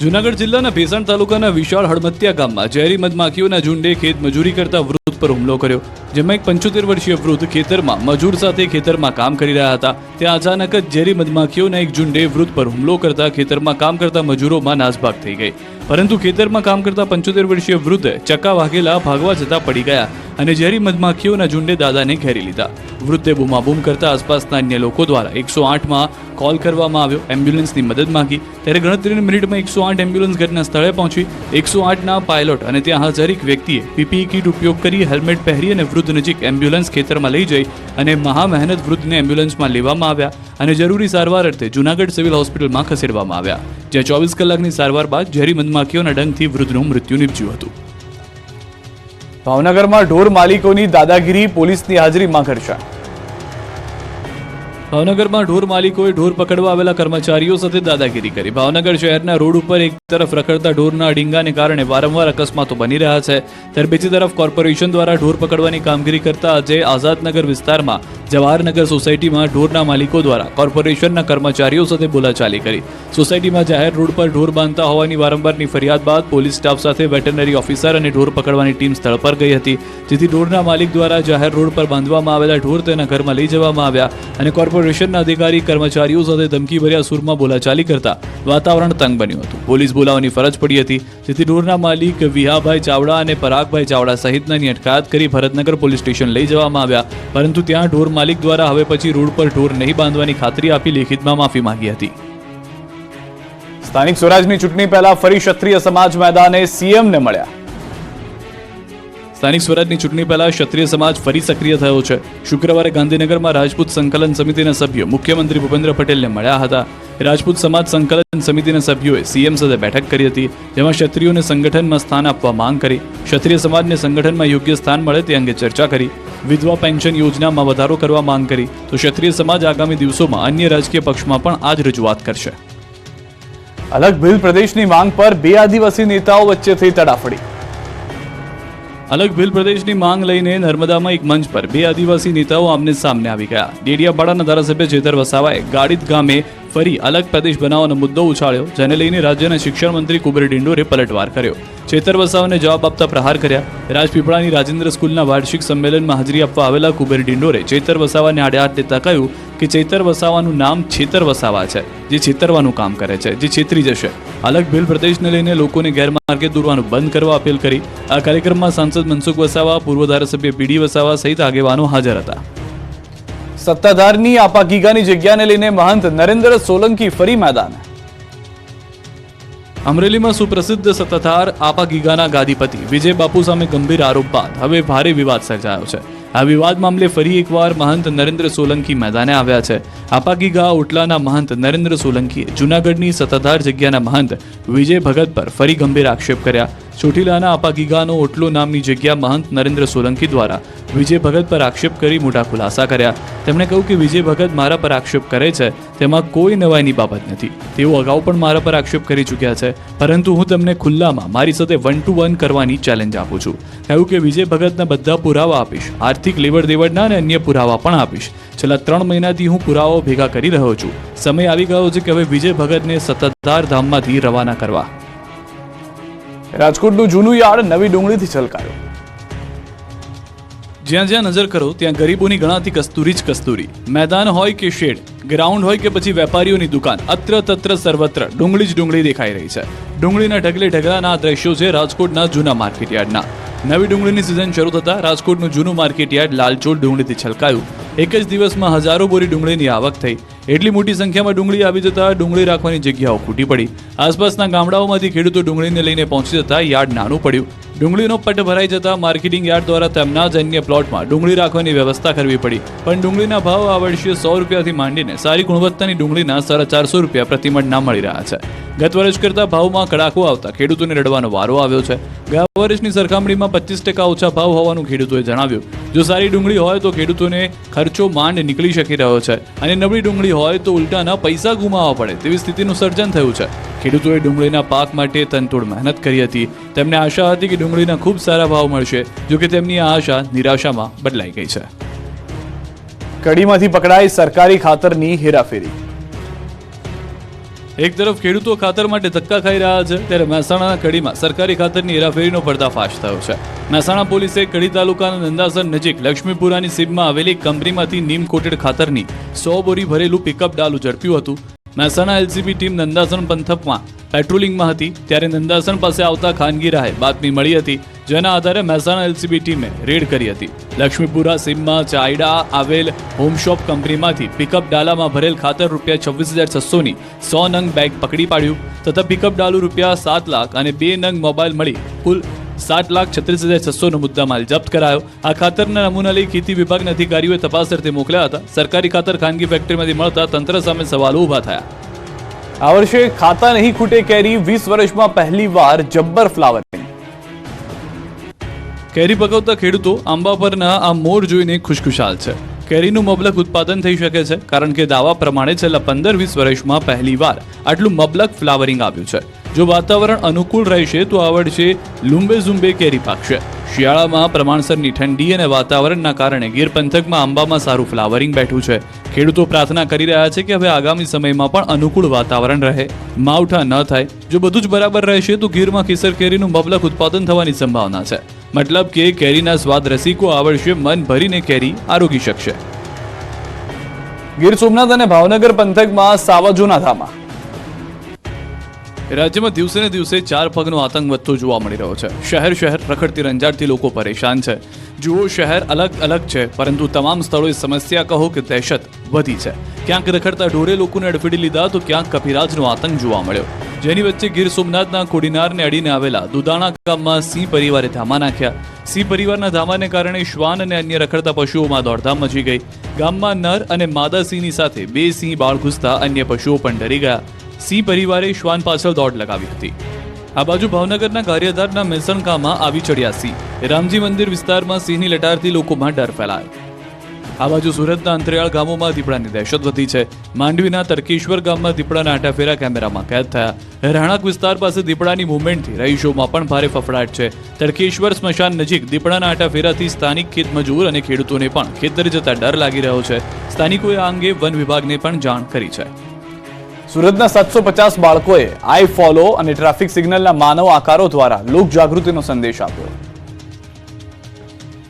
જૂનાગઢ જિલ્લાના ભેસાણ તાલુકાના વિશાળ હળમતિયા ગામમાં ઝેરી મધમાખીઓના ઝુંડે ખેત મજૂરી કરતા વૃદ્ધ પર હુમલો કર્યો. જેમાં એક પંચોતેર વર્ષીય વૃદ્ધ ખેતરમાં મજૂર સાથે ખેતરમાં કામ કરી રહ્યા હતા. ત્યાં અચાનક જ ઝેરી મધમાખીઓના એક ઝુંડે વૃદ્ધ પર હુમલો કરતા ખેતરમાં કામ કરતા મજૂરોમાં નાસભાગ થઈ ગઈ. પરંતુ ખેતરમાં કામ કરતા પંચોતેર વર્ષીય વૃદ્ધ ચક્કા વાઘેલા ભાગવા જતા પડી ગયા અને ઝેરી મધમાખીઓના ઝુંડે દાદાને ઘેરી લીધા. વૃદ્ધે બૂમાબૂમ કરતા આસપાસના અન્ય લોકો દ્વારા એકસો આઠમાં કોલ કરવામાં આવ્યો. એમ્બ્યુલન્સની મદદ માંગી. ત્યારે ગણતરીની મિનિટમાં એકસો આઠ એમ્બ્યુલન્સ ઘટના સ્થળે પહોંચી. એકસો આઠના પાયલોટ અને ત્યાં હાજર એક વ્યક્તિએ પીપીઈ કીટ ઉપયોગ કરી હેલ્મેટ પહેરી અને વૃદ્ધ નજીક એમ્બ્યુલન્સ ખેતરમાં લઈ જઈ અને મહામહેનત વૃદ્ધને એમ્બ્યુલન્સમાં લેવામાં આવ્યા અને જરૂરી સારવાર અર્થે જૂનાગઢ સિવિલ હોસ્પિટલમાં ખસેડવામાં આવ્યા, જ્યાં ચોવીસ કલાકની સારવાર બાદ ઝેરી મધમાખીઓના ડંખથી વૃદ્ધનું મૃત્યુ નીપજ્યું હતું. ભાવનગરમાં ઢોર માલિકોની દાદાગીરી પોલીસની હાજરીમાં ઘર્ષણ ભાવનગરમાં ઢોર માલિકોએ ઢોર પકડવા આવેલા કર્મચારીઓ સાથે દાદાગીરી કરી. ભાવનગર શહેરના રોડ ઉપર એક તરફ રખડતા ઢોરના ડીંગાને કારણે વારંવાર અકસ્માતો બની રહ્યા છે. ત્યારે બીજી તરફ કોર્પોરેશન દ્વારા ઢોર પકડવાની કામગીરી કરતા આજે આઝાદનગર વિસ્તારમાં, જવાહરનગર સોસાયટીમાં ઢોરના માલિકો દ્વારા કોર્પોરેશનના કર્મચારીઓ સાથે બોલાચાલી કરી. સોસાયટીમાં જાહેર રોડ પર ઢોર બાંધતા હોવાની વારંવારની ફરિયાદ બાદ પોલીસ સ્ટાફ સાથે વેટરનરી ઓફિસર અને ઢોર પકડવાની ટીમ સ્થળ પર ગઈ હતી, જેથી ઢોરના માલિક દ્વારા જાહેર રોડ પર બાંધવામાં આવેલા ઢોર તેના ઘરમાં લઈ જવામાં આવ્યા અને કોર્પોરેશનના અધિકારી, કર્મચારીઓ સાથે ધમકીભર્યા સૂરમાં બોલાચાલી કરતા વાતાવરણ તંગ બન્યું હતું. પોલીસ બોલાવવાની ફરજ પડી હતી. જેથી ઢોરના માલિક વિહાભાઈ ચાવડા અને પરાગભાઈ ચાવડા સહિતનાની અટકાયત કરી ભરતનગર પોલીસ સ્ટેશન લઈ જવામાં આવ્યા. પરંતુ ત્યાં ઢોર માલિક દ્વારા હવે પછી રોડ પર ઢોર નહીં બાંધવાની ખાતરી આપી લેખિતમાં માફી માંગી હતી. સ્થાનિક સ્વરાજની ચૂંટણી પહેલા ફરી ક્ષત્રિય સમાજ મેદાને સીએમને મળ્યા. સ્થાનિક સ્વરાજની ચૂંટણી પહેલા ક્ષત્રિય સમાજ ફરી સક્રિય થયો છે. શુક્રવારે ગાંધીનગરમાં રાજપૂત સંકલન સમિતિના સભ્યો મુખ્યમંત્રી ભૂપેન્દ્ર પટેલને મળ્યા હતા. રાજપૂત સમાજ સંકલન સમિતિના સભ્યોએ સીએમ સાથે બેઠક કરી હતી, જેમાં ક્ષત્રિયોને સંગઠનમાં સ્થાન આપવા માંગ કરી. ક્ષત્રિય સમાજને સંગઠનમાં યોગ્ય સ્થાન મળે તે અંગે ચર્ચા કરી. વિધવા પેન્શન યોજનામાં વધારો કરવા માંગ કરી. તો ક્ષત્રિય સમાજ આગામી દિવસોમાં અન્ય રાજકીય પક્ષમાં પણ આ જ રજૂઆત કરશે. અલગ ભીલ પ્રદેશની માંગ પર બે આદિવાસી નેતાઓ વચ્ચેથી તડાફડી. અલગ ભીલ પ્રદેશની માંગ લઈને નર્મદામાં એક મંચ પર બે આદિવાસી નેતાઓ આમને સામને આવી ગયા. ડેડિયાપાડાના ધારાસભ્ય જેતર વસાવાએ ગાડિત ગામે ફરી અલગ પ્રદેશ બનાવવાનો મુદ્દો ઉછાળ્યો, જેને લઈને રાજ્યના શિક્ષણ મંત્રી કુબેર ડિંડોરે પલટવાર કર્યો. ચેતર વસાવાને જવાબ આપતા પ્રહાર કર્યા. રાજપીપળાની રાજેન્દ્ર સ્કૂલના વાર્ષિક સંમેલનમાં હાજરી આપવા આવેલા કુબેર ડિંડોરે ચેતર વસાવાને આડે હાથ દેતા કહ્યું કે ચેતર વસાવાનું નામ છેતર વસાવા છે, જે છેતરવાનું કામ કરે છે, જે છેતરી જશે. અલગ ભીલ પ્રદેશને લઈને લોકોને ગેરમાર્ગે દોરવાનું બંધ કરવા અપીલ કરી. આ કાર્યક્રમમાં સાંસદ મનસુખ વસાવા, પૂર્વ ધારાસભ્ય પીડી વસાવા સહિત આગેવાનો હાજર હતા. સત્તાધારની આપાગીગાની જગ્યાને લઈને મહંત નરેન્દ્ર સોલંકી ફરી મેદાન. અમરેલીમાં સુપ્રસિદ્ધ સત્તાધાર આપા ગીગાના ગાદીપતિ વિજય બાપુ સામે ગંભીર આરોપ બાદ હવે ભારે વિવાદ સર્જાયો છે. આ વિવાદ મામલે ફરી એકવાર મહંત નરેન્દ્ર સોલંકી મેદાને આવ્યા છે. આપાગીગા ઓટલાના મહંત નરેન્દ્ર સોલંકીએ જૂનાગઢની સત્તાધાર જગ્યાના મહંત વિજય ભગત પર ફરી ગંભીર આક્ષેપ કર્યા. ચોટીલાના આપાગીગાનો ઓટલો નામની જગ્યા મહંત નરેન્દ્ર સોલંકી દ્વારા વિજય ભગત પર આક્ષેપ કરી મોટા ખુલાસા કર્યા. તેમણે કહ્યું કે વિજય ભગત મારા પર આક્ષેપ કરે છે, તેમાં કોઈ નવાઈની બાબત નથી. તેઓ અગાઉ પણ મારા પર આક્ષેપ કરી ચૂક્યા છે, પરંતુ હું તેમને ખુલ્લામાં મારી સાથે વન ટુ વન કરવાની ચેલેન્જ આપું છું. કહ્યું કે વિજય ભગતના બધા પુરાવા આપીશ, આર્થિક લેવડ દેવડના અને અન્ય પુરાવા પણ આપીશ. છેલ્લા ત્રણ મહિનાથી હું પુરાવાઓ ભેગા કરી રહ્યો છું. સમય આવી ગયો છે કે હવે વિજય ભગતને સત્તાધાર ધામમાંથી રવાના કરવા. રાજકોટનું જૂનું યાર્ડ નવી ડુંગળીથી છલકાયું. જ્યાં જ્યાં નજર કરો, ત્યાં ગરીબોની ગણાતી કસ્તુરી જ કસ્તુરી. મેદાન હોય કે શેડ, ગ્રાઉન્ડ હોય કે પછી વેપારીઓની દુકાન, અત્ર તત્ર સર્વત્ર ડુંગળી જ ડુંગળી દેખાઈ રહી છે. ડુંગળીના ઢગલે ઢગલાના દ્રશ્યો છે રાજકોટના જૂના માર્કેટ યાર્ડના. નવી ડુંગળીની સિઝન શરૂ થતાં રાજકોટનું જૂનું માર્કેટ યાર્ડ લાલચોળ ડુંગળીથી છલકાયું. એક જ દિવસમાં હજારો બોરી ડુંગળીની આવક થઈ. એટલી મોટી સંખ્યામાં ડુંગળી આવી જતા ડુંગળી રાખવાની જગ્યાઓ ખૂટી પડી. આસપાસના ગામડાઓમાંથી ખેડૂતો ડુંગળીને લઈને પહોંચી જતા યાર્ડ નાનું પડ્યું. ડુંગળીનો પટ ભરાઈ જતા માર્કેટિંગ યાર્ડ દ્વારા તેમના જ અન્ય પ્લોટમાં ડુંગળી રાખવાની વ્યવસ્થા કરવી પડી. પણ ડુંગળીના ભાવ આ વર્ષે સો રૂપિયાથી માંડીને સારી ગુણવત્તાની ડુંગળીના સાડા ચારસો રૂપિયા પ્રતિમણ ના મળી રહ્યા છે. ગત વર્ષ કરતા ભાવમાં કડાકો આવતા ખેડૂતોને રડવાનો વારો આવ્યો છે. ગયા વર્ષની સરખામણીમાં પચીસ ટકા ઓછા ભાવ હોવાનું ખેડૂતોએ જણાવ્યું. જો સારી ડુંગળી હોય તો ખેડૂતોને ખર્ચો માંડ નીકળી શકી રહ્યો છે. અને નબળી ડુંગળી હોય તો ઉલટાના પૈસા ગુમાવવા પડે તેવી સ્થિતિનું સર્જન થયું છે. ખેડૂતોએ ડુંગળીના પાક માટે તનતોડ મહેનત કરી હતી. તેમને આશા હતી કે ડુંગળીના ખૂબ સારા ભાવ મળશે જોકે તેમની આ આશા નિરાશામાં બદલાઈ ગઈ છે. કડીમાંથી પકડાઈ સરકારી ખાતરની હેરાફેરી. એક તરફ ખેડૂતો ખાતર માટે ધક્કા ખાઈ રહ્યા છે ત્યારે મહેસાણાના કડીમાં સરકારી ખાતરની હેરાફેરીનો પર્દાફાશ થયો છે. મહેસાણા પોલીસે કડી તાલુકાના નંદાસર નજીક લક્ષ્મીપુરાની સીમમાં આવેલી કંપનીમાંથી નીમ કોટેડ ખાતરની સો બોરી ભરેલું પિકઅપ ડાલ ઝડપ્યું હતું. મહેસાણા એલસીબી ટીમ નંદાસણ પંથકમાં પેટ્રોલિંગમાં હતી, ત્યારે નંદાસણ પાસે આવતા ખાનગી રાહે બાતમી મળી હતી, જેના આધારે મહેસાણા એલસીબી ટીમે રેડ કરી હતી. લક્ષ્મીપુરા, સીમમાં, ચાયડા, આવેલ હોમશોપ કંપનીમાંથી પિકઅપ ડાલામાં ભરેલ ખાતર રૂપિયા છવ્વીસ હજાર છસોની સો નંગ બેગ પકડી પાડ્યું, તથા પિકઅપ ડાલુ રૂપિયા સાત લાખ અને બે નંગ મોબાઈલ મળી કુલ સાત લાખ છત્રીસ હજાર છસોનો મુદ્દામાલ જપ્ત કરાયો. આ ખાતરના નમૂના લઈ ખેતી વિભાગના અધિકારીઓએ તપાસ અર્થે મોકલ્યા હતા. સરકારી ખાતર ખાનગી ફેક્ટરીમાંથી મળતા તંત્ર સામે સવાલો ઊભા થયા. આ વર્ષે ખાતા નહીં ખૂટે કેરી, વીસ વર્ષમાં પહેલી વાર જબ્બર ફ્લાવરિંગ કેરી પકવતા ખેડૂતો આંબા પરના આ મોર જોઈને ખુશખુશાલ છે. કેરીનું મબલક ઉત્પાદન થઈ શકે છે, કારણ કે દાવા પ્રમાણે છેલ્લા પંદર વીસ વર્ષમાં પહેલીવાર આટલું મબલક ફ્લાવરિંગ આવ્યું છે. જો વાતાવરણ અનુકૂળ રહેશે તો આ વર્ષે લુંબે ઝુંબે કેરી પાકશે. શિયાળામાં પ્રમાણસરની ઠંડી અને વાતાવરણના કારણે ગીર પંથકમાં આંબામાં સારું ફ્લાવરિંગ બેઠું છે. ખેડૂતો પ્રાર્થના કરી રહ્યા છે કે હવે આગામી સમયમાં પણ અનુકૂળ વાતાવરણ રહે. માવઠા ન થાય. જો બધું જ બરાબર રહેશે તો ગીરમાં કેસર કેરીનું મબલક ઉત્પાદન થવાની સંભાવના છે. મતલબ કે કેરીના સ્વાદ રસિકો આ વર્ષે મન ભરીને કેરી આરોગી શકશે. ગીર સોમનાથ અને ભાવનગર પંથકમાં સાવજોના ધામા. રાજ્યમાં દિવસે ને દિવસે ચાર પગનો આતંક વધતો જોવા મળી રહ્યો છે. શહેર શહેર રખડતી રંજાડતી લોકો પરેશાન છે. જુઓ, શહેર અલગ અલગ છે, પરંતુ તમામ સ્થળોએ સમસ્યા કહો કે દહેશત વધી છે. ક્યાંક રખડતા ઢોરે લોકોને અડફેડી લીધા તો ક્યાંક કપિરાજનો આતંક જોવા મળ્યો. જેની વચ્ચે ગીર સોમનાથના કોડીનારને અડીને આવેલા દુદાણા ગામમાં સિંહ પરિવારે ધામા નાખ્યા. સિંહ પરિવારના ધામાને કારણે શ્વાન અને અન્ય રખડતા પશુઓમાં દોડધામ મચી ગઈ. ગામમાં નર અને માદા સિંહની સાથે બે સિંહ બાળ ઘૂસતા અન્ય પશુઓ પણ ડરી ગયા. સિંહ પરિવારે શ્વાન પાછળ દોડ લગાવી હતી. આ બાજુ ભાવનગરના કાર્યધારના મેસણકામાં આવી ચડ્યા સિંહ. રામજી મંદિર વિસ્તારમાં સિંહની લટારથી લોકોમાં ડર ફેલાયો. આ બાજુ સુરતના અંતરિયાળ ગામોમાં દીપડાની દહેશત વધી છે. માંડવીના તરકેશ્વર ગામમાં દીપડાના આટાફેરા કેમેરામાં કેદ થયા. રાણાક વિસ્તાર પાસે દીપડાની મુવમેન્ટથી રહીશોમાં પણ ભારે ફફડાટ છે. તરકેશ્વર સ્મશાન નજીક દીપડાના આટાફેરાથી સ્થાનિક ખેતમજૂર અને ખેડૂતોને પણ ખેતર જતા ડર લાગી રહ્યો છે. સ્થાનિકોએ આ અંગે વન વિભાગને પણ જાણ કરી છે. સુરતના સાતસો પચાસ બાળકોએ આઈ ફોલો અને ટ્રાફિક સિગ્નલના માનવ આકારો દ્વારા લોક જાગૃતિનો સંદેશ આપ્યો.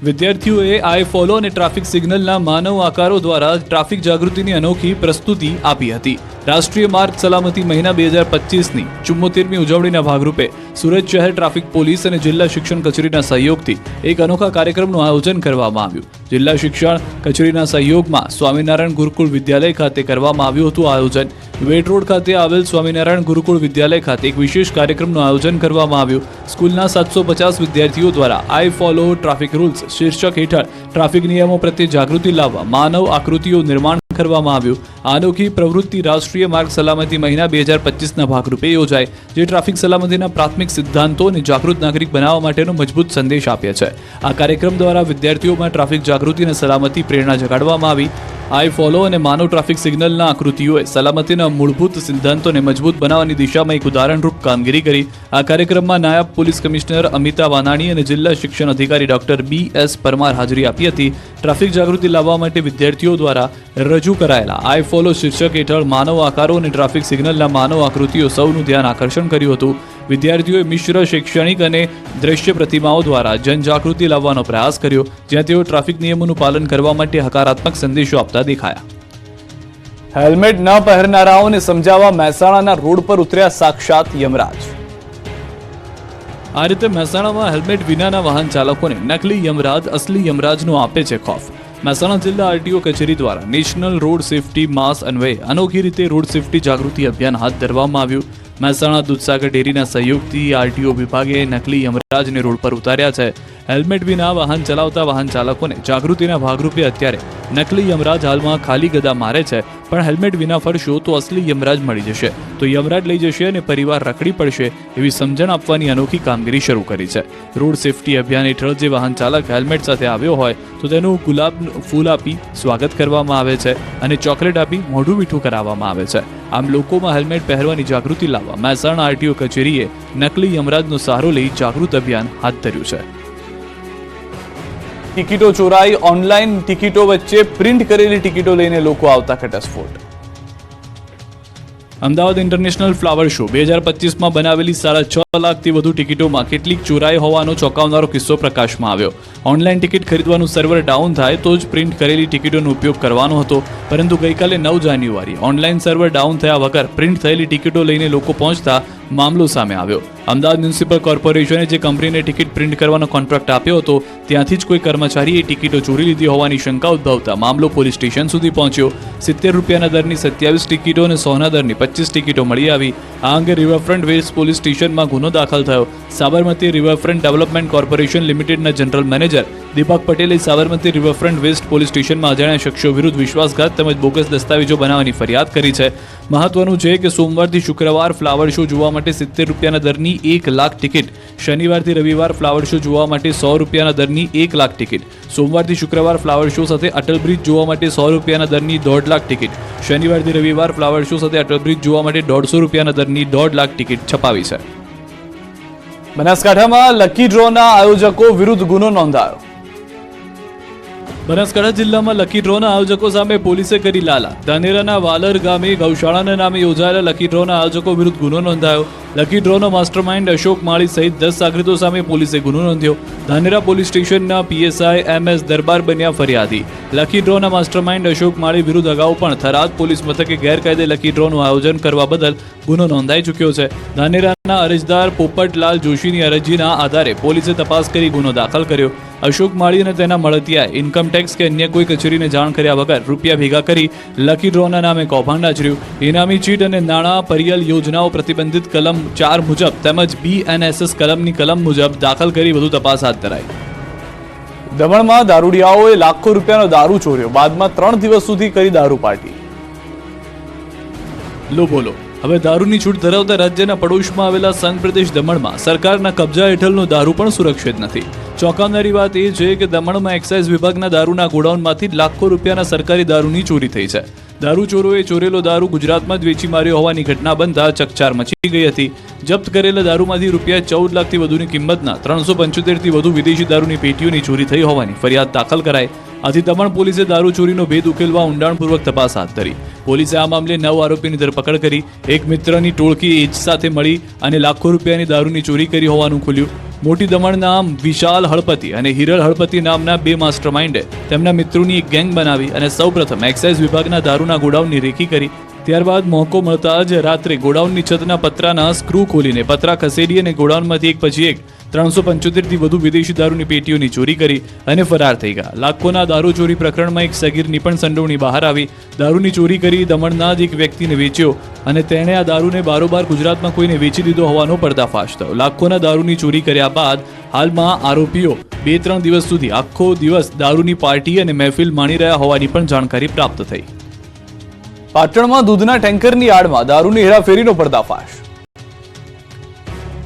વિદ્યાર્થીઓએ આઈ ફોલો અને ટ્રાફિક સિગ્નલના માનવ આકારો દ્વારા ટ્રાફિક જાગૃતિની અનોખી પ્રસ્તુતિ આપી હતી. રાષ્ટ્રીય માર્ગ સલામતી મહિના બે હજાર પચીસની ચુમ્મોતેરમી ઉજવણીના ભાગરૂપે સુરત શહેર ટ્રાફિક પોલીસ અને જિલ્લા શિક્ષણ કચેરીના સહયોગથી એક અનોખા કાર્યક્રમનું આયોજન કરવામાં આવ્યું. જિલ્લા શિક્ષણ કચેરીના સહયોગમાં સ્વામિનારાયણ ગુરુકુળ વિદ્યાલય ખાતે કરવામાં આવ્યું હતું આયોજન. વેટ રોડ ખાતે આવેલ સ્વામિનારાયણ ગુરુકુળ વિદ્યાલય ખાતે એક વિશેષ કાર્યક્રમનું આયોજન કરવામાં આવ્યું. સ્કૂલના સાતસો પચાસ વિદ્યાર્થીઓ દ્વારા આઈ ફોલો ટ્રાફિક રૂલ્સ શીર્ષક હેઠળ ટ્રાફિક નિયમો પ્રત્યે જાગૃતિ લાવવા માનવ આકૃતિઓ નિર્માણ કરવામાં આવ્યું. આ અનોખી પ્રવૃત્તિ રાષ્ટ્રીય માર્ગ સલામતી મહિના બે હજાર પચીસના ભાગરૂપે યોજાય, જે ટ્રાફિક સલામતીના પ્રાથમિક સિદ્ધાંતો અને જાગૃત નાગરિક બનાવવા માટેનો મજબૂત સંદેશ આપે છે. આ કાર્યક્રમ દ્વારા વિદ્યાર્થીઓમાં ટ્રાફિક જાગૃતિ અને સલામતી પ્રેરણા જગાડવામાં આવી. આઈ ફોલો અને માનવ ટ્રાફિક સિગ્નલના આકૃતિઓએ સલામતીના મૂળભૂત સિદ્ધાંતોને મજબૂત બનાવવાની દિશામાં એક ઉદાહરણરૂપ કામગીરી કરી. આ કાર્યક્રમમાં નાયબ પોલીસ કમિશનર અમિતા વાનાણી અને જિલ્લા શિક્ષણ અધિકારી ડોક્ટર બી એસ પરમાર હાજરી આપી હતી. ટ્રાફિક જાગૃતિ લાવવા માટે વિદ્યાર્થીઓ દ્વારા રજૂ કરાયેલા આઈ ફોલો શીર્ષક હેઠળ માનવ આકારો અને ટ્રાફિક સિગ્નલના માનવ આકૃતિઓ સૌનું ધ્યાન આકર્ષણ કર્યું હતું. વિદ્યાર્થીઓએ મિશ્ર શૈક્ષણિક અને દ્રશ્ય પ્રતિમાઓ દ્વારા જનજાગૃતિ લાવવાનો પ્રયાસ કર્યો જ્યાં તેઓ ટ્રાફિક નિયમોનું પાલન કરવા માટે હકારાત્મક સંદેશો આપતા દેખાયા. હેલ્મેટ ન પહેરનારાઓને સમજાવવા મહેસાણાના રોડ પર ઉતર્યા સાક્ષાત યમરાજ. આ રીતે મહેસાણામાં હેલ્મેટ વિનાના વાહન ચાલકોને નકલી યમરાજ અસલી યમરાજનો આપે છે ખોફ. મહેસાણા જિલ્લા આરટીઓ કચેરી દ્વારા નેશનલ રોડ સેફટી માસ અન્વયે અનોખી રીતે રોડ સેફટી જાગૃતિ અભિયાન હાથ ધરવામાં આવ્યું. મહેસાણા દૂધસાગર ડેરીના સહયોગથી આરટીઓ વિભાગે નકલી યમરાજને રોડ પર ઉતાર્યા છે. હેલ્મેટ વિના વાહન ચલાવતા વાહન ચાલકોને જાગૃતિના ભાગરૂપે અત્યારે નકલી યમરાજ હાલમાં ખાલી ગદા મારે છે. પણ હેલ્મેટ વિના ફરશો તો અસલી યમરાજ મળી જશે. તો યમરાજ લઈ જશે અને પરિવાર રખડી પડશે એવી સમજણ આપવાની અનોખી કામગીરી શરૂ કરી છે. રોડ સેફટી અભિયાન હેઠળ જે વાહન ચાલક હેલ્મેટ સાથે આવ્યો હોય, તો તેનું ગુલાબ ફૂલ આપી સ્વાગત કરવામાં આવે છે અને ચોકલેટ આપી મોઢું મીઠું કરાવવામાં આવે છે. આમ લોકોમાં હેલ્મેટ પહેરવાની જાગૃતિ લાવવા મહેસાણા આરટીઓ કચેરીએ નકલી યમરાજનો સહારો લઈ જાગૃત અભિયાન હાથ ધર્યું છે. ટિકિટો ચોરાઈ ઓનલાઈન ટિકિટો વચ્ચે પ્રિન્ટ કરેલી ટિકિટો લઈને લોકો આવતા ઘટસ્ફોટ. અમદાવાદ ઇન્ટરનેશનલ ફ્લાવર શો બે હજાર પચીસમાં બનાવેલી સાડા છ લાખથી વધુ ટિકિટોમાં કેટલીક ચોરાઈ હોવાનો ચોંકાવનારો કિસ્સો પ્રકાશમાં આવ્યો. ઓનલાઈન ટિકિટ ખરીદવાનું સર્વર ડાઉન થાય તો જ પ્રિન્ટ કરેલી ટિકિટોનો ઉપયોગ કરવાનો હતો, પરંતુ ગઈકાલે નવ જાન્યુઆરી ઓનલાઈન સર્વર ડાઉન થયા વગર પ્રિન્ટ થયેલી ટિકિટો લઈને લોકો પહોંચતા મામલો સામે આવ્યો. અમદાવાદ મ્યુનિસિપલ કોર્પોરેશને જે કંપનીને ટિકિટ પ્રિન્ટ કરવાનો કોન્ટ્રાક્ટ આપ્યો હતો, ત્યાંથી જ કોઈ કર્મચારીએ ટિકિટો ચોરી લીધી હોવાની શંકા ઉદ્ભવતા મામલો પોલીસ સ્ટેશન સુધી પહોંચ્યો. સિત્તેર રૂપિયાના દરની સત્યાવીસ ટિકિટો અને સોના દરની પચીસ ટિકિટો મળી આવી. આ અંગે રિવરફ્રન્ટ વેલ્સ પોલીસ સ્ટેશનમાં ગુનો દાખલ થયો. સાબરમતી રિવરફ્રન્ટ ડેવલપમેન્ટ કોર્પોરેશન લિમિટેડના જનરલ મેનેજર દીપક પટેલે સાબરમતી રિવરફ્રન્ટ વેસ્ટ પોલીસ સ્ટેશનમાં અજાણ્યા શખ્સો વિરુદ્ધ વિશ્વાસઘાત તેમજ બોગસ દસ્તાવેજો બનાવવાની ફરિયાદ કરી છે. મહત્વનું છે કે સોમવારથી શુક્રવાર ફ્લાવર શો જોવા માટે સિત્તેર રૂપિયાના દરની એક લાખ ટિકિટ શનિવારથી રવિવાર ફ્લાવર શો જોવા માટે સો રૂપિયાના દરની એક લાખ ટિકિટ સોમવારથી શુક્રવાર ફ્લાવર શો સાથે અટલ બ્રિજ જોવા માટે સો રૂપિયાના દરની દોઢ લાખ ટિકિટ શનિવારથી રવિવાર ફ્લાવર શો સાથે અટલ બ્રિજ જોવા માટે દોઢસો રૂપિયાના દરની દોઢ લાખ ટિકિટ છપાવી છે. બનાસકાંઠામાં લકી ડ્રોના આયોજકો વિરુદ્ધ ગુનો નોંધાયો. બનાસકાંઠા જિલ્લામાં લકી ડ્રોના આયોજકો સામે પોલીસે કરી લાલા. ધાનેરાના વાલર ગામે ગૌશાળાના નામે યોજાયેલા લકી ડ્રોના આયોજકો વિરુદ્ધ ગુનો નોંધાયો. લકી ડ્રોનો માસ્ટરમાઇન્ડ અશોક માળી સહિત દસ સાગરીતો સામે પોલીસે ગુનો નોંધ્યો. ધાનેરા પોલીસ સ્ટેશનના પીએસઆઈ એમ એસ દરબાર બન્યા ફરિયાદી. લકી ડ્રોના માસ્ટરમાઇન્ડ અશોક માળી વિરુદ્ધ અગાઉ પણ થરાદ પોલીસ મથકે ગેરકાયદે લકી ડ્રોનું આયોજન કરવા બદલ ગુનો નોંધાઈ ચૂક્યો છે. ધાનેરાના અરજદાર પોપટલાલ જોશીની અરજીના આધારે પોલીસે તપાસ કરી ગુનો દાખલ કર્યો. અશોક માળી અને તેના મળતિયાએ ઇન્કમટેક્સ કે અન્ય કોઈ કચેરીને જાણ કર્યા વગર રૂપિયા ભેગા કરી લકી ડ્રોના નામે કૌભાંડ આચર્યું. ઇનામી ચીટ અને નાણાં પરિયલ યોજનાઓ પ્રતિબંધિત કલમ ચાર મુજબ તેમજ બીએનએસએસ કલમની કલમ મુજબ દાખલ કરી વધુ તપાસ હાથ ધરાઈ. દમણમાં દારૂડિયાઓએ લાખો રૂપિયાનો દારૂ ચોર્યો. બાદમાં ત્રણ દિવસ સુધી કરી દારૂ પાર્ટી. લો બોલો. હવે દારૂની છૂટ ધરાવતા રાજ્યના પડોશમાં આવેલા સંઘ પ્રદેશ દમણમાં સરકારના કબજા હેઠળનો દારૂ પણ સુરક્ષિત નથી. ચોંકાવનારી વાત એ છે કે દમણમાં એક્સાઇઝ વિભાગના દારૂના ગોડાઉનમાંથી લાખો રૂપિયાના સરકારી દારૂની ચોરી થઈ છે. દારૂ ચોરોએ ચોરેલો દારૂ ગુજરાતમાં જ વેચી માર્યો હોવાની ઘટના બનતા ચકચાર મચી ગઈ હતી. જપ્ત કરેલા દારૂમાંથી રૂપિયા ચૌદ લાખથી વધુની કિંમતના ત્રણસો પંચોતેરથી વધુ વિદેશી દારૂની પેટીઓની ચોરી થઈ હોવાની ફરિયાદ દાખલ કરાઈ. આથી દમણ પોલીસે દારૂ ચોરીનો ભેદ ઉકેલવા ઊંડાણપૂર્વક તપાસ હાથ ધરી. પોલીસે આ મામલે નવ આરોપીની ધરપકડ કરી, એક મિત્રની ટોળકી એજ સાથે મળી અને લાખો રૂપિયાની દારૂની ચોરી કરી હોવાનું ખુલ્યું. મોટી દમણના વિશાલ હળપતિ અને હિરલ હળપતિ નામના બે માસ્ટર માઇન્ડે તેમના મિત્રોની એક ગેંગ બનાવી અને સૌપ્રથમ એક્સાઇઝ વિભાગના દારૂના ગોડાઉનની રેકી કરી ત્યારબાદ મોકો મળતા જ રાત્રે ગોડાઉનની છતના પતરાના સ્ક્રૂ ખોલીને પતરા ખસેડી અને ગોડાઉનમાંથી એક પછી એક ત્રણસો પંચોતેરથી વધુ વિદેશી દારૂની પેટીઓની ચોરી કરી અને ફરાર થઈ ગયા. લાખોના દારૂ ચોરી પ્રકરણમાં એક સગીરની પણ સંડોવણી બહાર આવી. દારૂની ચોરી કરી દમણના જ એક વ્યક્તિને વેચ્યો અને તેણે આ દારૂને બારોબાર ગુજરાતમાં કોઈને વેચી દીધો હોવાનો પર્દાફાશ થયો. લાખોના દારૂની ચોરી કર્યા બાદ હાલમાં આરોપીઓ બે ત્રણ દિવસ સુધી આખો દિવસ દારૂની પાર્ટી અને મહેફિલ માણી રહ્યા હોવાની પણ જાણકારી પ્રાપ્ત થઈ. પાટણમાં દૂધના ટેન્કરની આડમાં દારૂની હેરાફેરીનો પર્દાફાશ.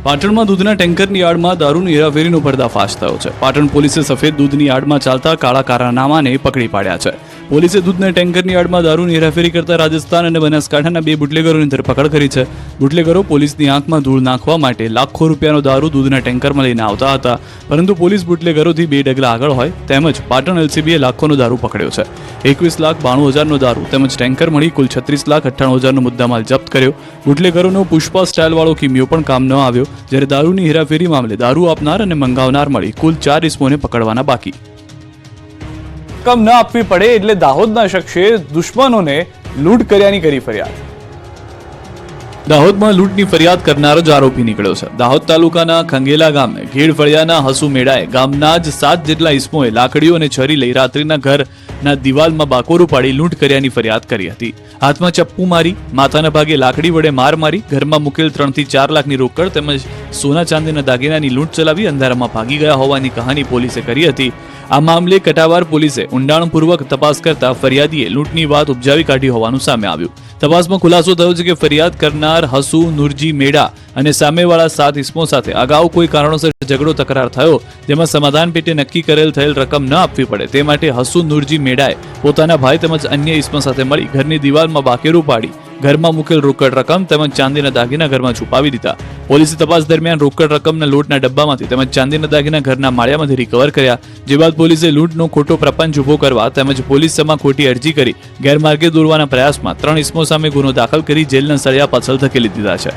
પાટણમાં દૂધના ટેન્કરની આડમાં દારૂની હેરાફેરીનો પર્દાફાશ થયો છે. પાટણ પોલીસે સફેદ દૂધની આડમાં ચાલતા કાળા કારનામાને પકડી પાડ્યા છે. પોલીસે દૂધના ટેન્કરની આડમાં દારૂની હેરાફેરી કરતા રાજસ્થાન અને બનાસકાંઠાના બે બુટલેગરોની ધરપકડ કરી છે. બુટલેગરો પોલીસની આંખમાં ધૂળ નાખવા માટે લાખો રૂપિયાનો દારૂ દૂધના ટેન્કરમાં લઈને આવતા હતા. પરંતુ પોલીસ બુટલેગરોથી બે ડગલા આગળ હોય તેમજ પાટણ એલસીબીએ લાખોનો દારૂ પકડ્યો છે. એકવીસ લાખ બાણું હજારનો દારૂ તેમજ ટેન્કર મળી કુલ છત્રીસ લાખ અઠ્ઠાણું હજારનો મુદ્દામાલ જપ્ત કર્યો. બુટલેગરોનો પુષ્પા સ્ટાઇલવાળો કિમિયો પણ કામ ન આવ્યો. જ્યારે દારૂની હેરાફેરી મામલે દારૂ આપનાર અને મંગાવનાર મળી કુલ ચાર ઇસમોને પકડવાના બાકી. રકમ ન આપવી પડે એટલે દાહોદના શખ્સે દુશ્મનોને લૂંટ કર્યાની કરી ફરિયાદ. દાહોદમાં લૂંટની ફરિયાદ કરનારો જ આરોપી નીકળ્યો છે. દાહોદ તાલુકાના ખંગેલા ગામે ઘેડ હસુ મેળાએ ગામના જ સાત જેટલા ઇસમોએ લાકડીઓ અને છરી લઈ રાત્રિના ઘરના દિવાલમાં બાકોરું પાડી લૂંટ કર્યાની ફરિયાદ કરી હતી. હાથમાં ચપ્પુ મારી, માથાના ભાગે લાકડી વડે માર મારી, ઘરમાં મૂકેલ ત્રણથી ચાર લાખની રોકડ તેમજ સોના ચાંદીના દાગીનાની લૂંટ ચલાવી અંધારામાં ભાગી ગયા હોવાની કહાની પોલીસે કરી હતી. આ મામલે કટાવાર પોલીસે ઊંડાણપૂર્વક તપાસ કરતા ફરિયાદીએ લૂંટની વાત ઉપજાવી કાઢી હોવાનું સામે આવ્યું. તપાસમાં ખુલાસો થયો છે કે ફરિયાદ કરનાર હસુ નુરજી મેડા અને સામેવાળા સાત ઇસમો સાથે અગાઉ કોઈ કારણોસર ઝઘડો તકરાર થયો, જેમાં સમાધાન પેટે નક્કી કરેલ થયેલ રકમ ન આપવી પડે. તે માટે હસુ નુરજી મેડાએ પોતાના ભાઈ તેમજ અન્ય ઇસમો સાથે મળી ઘરની દિવાલમાં બાકેરું પાડી ઘરમાં મૂકેલ રોકડ રકમ તેમજ ચાંદીના દાગીના ઘરમાં છુપાવી દીધા. પોલીસે તપાસ દરમિયાન રોકડ રકમના લૂંટના ડબ્બામાંથી તેમજ ચાંદીના દાગીના ઘરના માળિયામાંથી રિકવર કર્યા. જે બાદ પોલીસે લૂંટનો ખોટો પ્રપંચ ઊભો કરવા તેમજ પોલીસ સમા ખોટી અરજી કરી ગેરમાર્ગે દોરવાના પ્રયાસમાં ત્રણ ઇસમો સામે ગુનો દાખલ કરી જેલના સળિયા પાછળ ધકેલી દીધા છે.